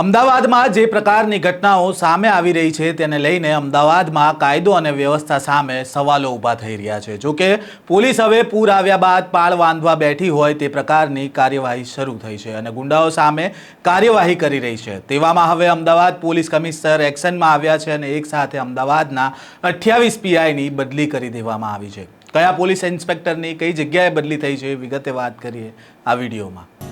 અમદાવાદમાં જે પ્રકારની ઘટનાઓ સામે આવી રહી છે તેને લઈને અમદાવાદમાં કાયદો અને વ્યવસ્થા સામે સવાલો ઊભા થઈ રહ્યા છે. જોકે પોલીસ હવે પૂર આવ્યા બાદ પાળ બાંધવા બેઠી હોય તે પ્રકારની કાર્યવાહી શરૂ થઈ છે અને ગુંડાઓ સામે કાર્યવાહી કરી રહી છે. તેવામાં હવે અમદાવાદ પોલીસ કમિશનર એક્શનમાં આવ્યા છે અને એક સાથે અમદાવાદના અઠ્યાવીસ પીઆઈની બદલી કરી દેવામાં આવી છે. કયા પોલીસ ઇન્સ્પેક્ટરની કઈ જગ્યાએ બદલી થઈ છે વિગતે વાત કરીએ આ વિડીયોમાં.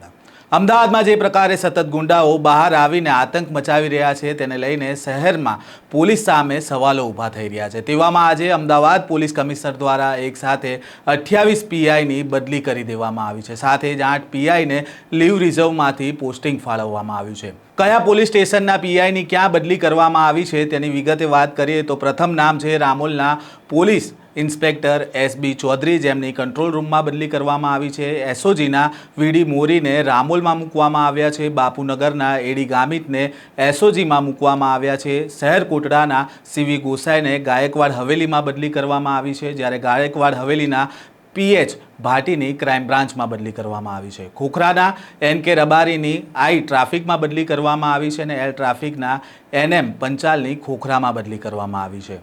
અમદાવાદમાં જે પ્રકારે સતત ગુંડાઓ બહાર આવીને આતંક મચાવી રહ્યા છે, તેને લઈને શહેરમાં પોલીસ સામે સવાલો ઊભા થઈ રહ્યા છે. તેવામાં આજે અમદાવાદ પોલીસ કમિશનર દ્વારા એક સાથે અઠ્યાવીસ પીઆઈની બદલી કરી દેવામાં આવી છે. સાથે જ આઠ પીઆઈને લીવ રિઝર્વમાંથી પોસ્ટિંગ ફાળવવામાં આવ્યું છે. કયા પોલીસ સ્ટેશનના પીઆઈની ક્યાં બદલી કરવામાં આવી છે તેની વિગતે વાત કરીએ તો પ્રથમ નામ છે રામોલના police inspector S B Chaudhary જેમની કંટ્રોલ રૂમમાં બદલી કરવામાં આવી છે. એસઓજીના વીડી મોરીને રામોલમાં મૂકવામાં આવ્યા છે. બાપુનગરના એડી ગામિતને એસઓજીમાં મૂકવામાં આવ્યા છે. શહેર કોટડાના સીવી ગોસાઈને ગાયકવાડ હવેલીમાં બદલી કરવામાં આવી છે. જ્યારે ગાયકવાડ હવેલીના પીએચ ભાટીની ક્રાઇમ બ્રાન્ચમાં બદલી કરવામાં આવી છે. ખોખરાના એન કે રબારીની આઈ ટ્રાફિકમાં બદલી કરવામાં આવી છે અને એલ ટ્રાફિકના એનએમ પંચાલની ખોખરામાં બદલી કરવામાં આવી છે.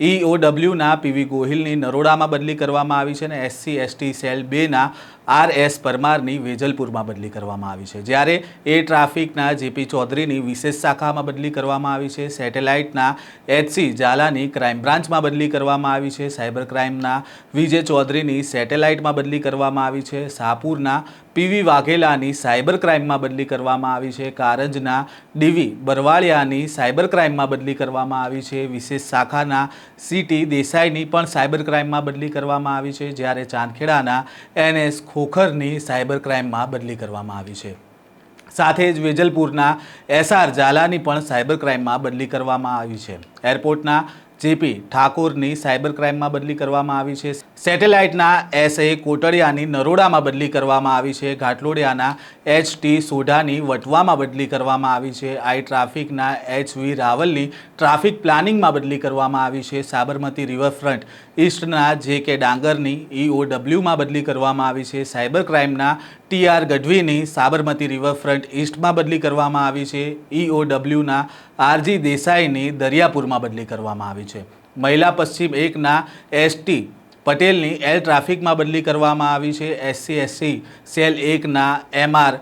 ઈઓડબ્લ્યુના પીવી ગોહિલની નરોડામાં બદલી કરવામાં આવી છે અને એસસી એસટી સેલ બેના આર એસ પરમારની વેજલપુરમાં બદલી કરવામાં આવી છે. જ્યારે એ ટ્રાફિકના જેપી ચૌધરીની વિશેષ શાખામાં બદલી કરવામાં આવી છે. સેટેલાઇટના એચસી ઝાલાની ક્રાઇમ બ્રાન્ચમાં બદલી કરવામાં આવી છે. સાયબર ક્રાઇમના વિજય ચૌધરીની સેટેલાઇટમાં બદલી કરવામાં આવી છે. શાહપુરના પીવી વાઘેલાની સાયબર ક્રાઇમમાં બદલી કરવામાં આવી છે. કારંજના ડીવી બરવાળિયાની સાયબર ક્રાઇમમાં બદલી કરવામાં આવી છે. વિશેષ શાખાના સીટી દેસાઈની પણ સાયબર ક્રાઇમમાં બદલી કરવામાં આવી છે. જ્યારે ચાંદખેડાના એનએસ ખોખરની સાયબર ક્રાઇમમાં બદલી કરવામાં આવી છે. સાથે જ વેજલપુરના એસઆર ઝાલાની પણ સાયબર ક્રાઇમમાં બદલી કરવામાં આવી છે. એરપોર્ટના જેપી ઠાકોરની સાયબર ક્રાઇમમાં બદલી કરવામાં આવી છે. સેટેલાઇટના એસ એ કોટડિયાની નરોડામાં બદલી કરવામાં આવી છે. ઘાટલોડિયાના એચ ટી સોઢાની વટવામાં બદલી કરવામાં આવી છે. આઈ ટ્રાફિકના એચ વી રાવલની ટ્રાફિક પ્લાનિંગમાં બદલી કરવામાં આવી છે. સાબરમતી રિવરફ્રન્ટ ઈસ્ટના જે કે ડાંગરની ઈઓડબ્લ્યુમાં બદલી કરવામાં આવી છે, સાયબર ક્રાઇમના ટી આર ગઢવીની સાબરમતી રિવરફ્રન્ટ ઈસ્ટમાં બદલી કરવામાં આવી છે, ઈઓડબ્લ્યુના આરજી દેસાઈની દરિયાપુરમાં બદલી કરવામાં આવી છે. મહિલા પશ્ચિમ એકના એસટી પટેલની એલ ટ્રાફિકમાં બદલી કરવામાં આવી છે, એસસી એસસી, સેલ એકના એમઆર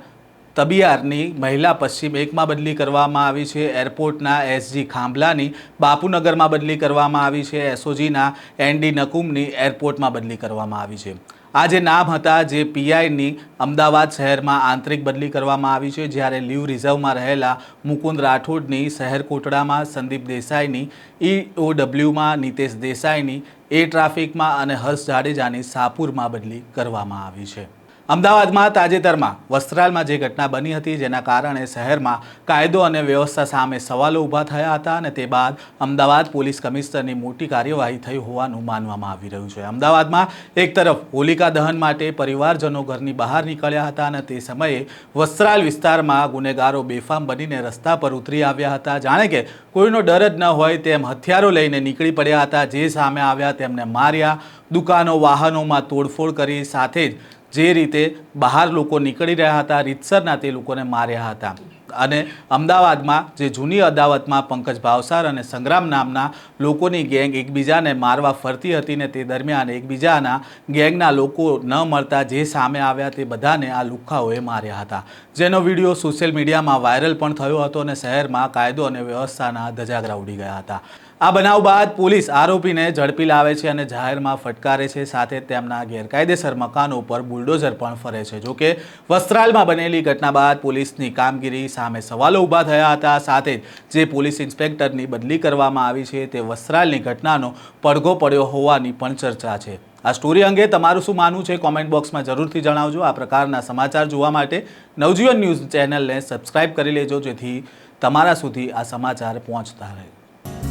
તબિયારની મહિલા પશ્ચિમ એકમાં બદલી કરવામાં આવી છે. એરપોર્ટના એસજી ખાંભલાની બાપુનગરમાં બદલી કરવામાં આવી છે. એસઓજીના એનડી નકુમની એરપોર્ટમાં બદલી કરવામાં આવી છે. આ જે નામ હતા જે પીઆઈની અમદાવાદ શહેરમાં આંતરિક બદલી કરવામાં આવી છે. જ્યારે લીવ રિઝર્વમાં રહેલા મુકુંદ રાઠોડની શહેર કોટડામાં સંદીપ દેસાઈની ઈઓડબ્લ્યુમાં નિતેશ દેસાઈની, એ ટ્રાફિકમાં અને હર્ષ જાડેજાની સાપુરમાં બદલી કરવામાં આવી છે. અમદાવાદમાં તાજેતરમાં વસ્ત્રાલમાં જે ઘટના બની હતી જેના કારણે શહેરમાં કાયદો અને વ્યવસ્થા સામે સવાલો ઊભા થયા હતા અને તે બાદ અમદાવાદ પોલીસ કમિશનરની મોટી કાર્યવાહી થઈ હોવાનું માનવામાં આવી રહ્યું છે. અમદાવાદમાં એક તરફ હોલિકા દહન માટે પરિવારજનો ઘરની બહાર નીકળ્યા હતા અને તે સમયે વસ્ત્રાલ વિસ્તારમાં ગુનેગારો બેફામ બનીને રસ્તા પર ઉતરી આવ્યા હતા. જાણે કે કોઈનો ડર જ ન હોય તેમ હથિયારો લઈને નીકળી પડ્યા હતા. જે સામે આવ્યા તેમને માર્યા. દુકાનો, વાહનોમાં તોડફોડ કરી સાથે જ જે રીતે બહાર લોકો નીકળી રહ્યા હતા, રીતસરના તે લોકોને માર્યા હતા. અને અમદાવાદમાં જે જૂની અદાવતમાં પંકજ ભાવસાર અને સંગ્રામ નામના લોકોની ગેંગ એકબીજાને મારવા ફરતી હતી ને તે દરમિયાન એકબીજાના ગેંગના લોકો ન મળતા જે સામે આવ્યા તે બધાને આ લુખ્ખાઓએ માર્યા હતા. જેનો વીડિયો સોશિયલ મીડિયામાં વાયરલ પણ થયો હતો અને શહેરમાં કાયદો અને વ્યવસ્થાના ધજાગરા ઉડી ગયા હતા. આ બનાવ બાદ પોલીસ આરોપીને ઝડપી લાવે છે અને જાહેરમાં ફટકારે છે. સાથે તેમના ગેરકાયદેસર મકાનો ઉપર બુલડોઝર પણ ફરે છે. જોકે વસ્ત્રાલમાં બનેલી ઘટના બાદ પોલીસની કામગીરી સામે સવાલો ઊભા થયા હતા. સાથે જે પોલીસ ઇન્સ્પેક્ટરની બદલી કરવામાં આવી છે તે વસ્ત્રાલની ઘટનાનો પડઘો પડ્યો હોવાની પણ ચર્ચા છે. આ સ્ટોરી અંગે તમારું શું માનવું છે? કોમેન્ટ બોક્સમાં જરૂરથી જણાવજો. આ પ્રકારના સમાચાર જોવા માટે નવજીવન ન્યૂઝ ચેનલને સબસ્ક્રાઇબ કરી લેજો, જેથી તમારા સુધી આ સમાચાર પહોંચતા રહે.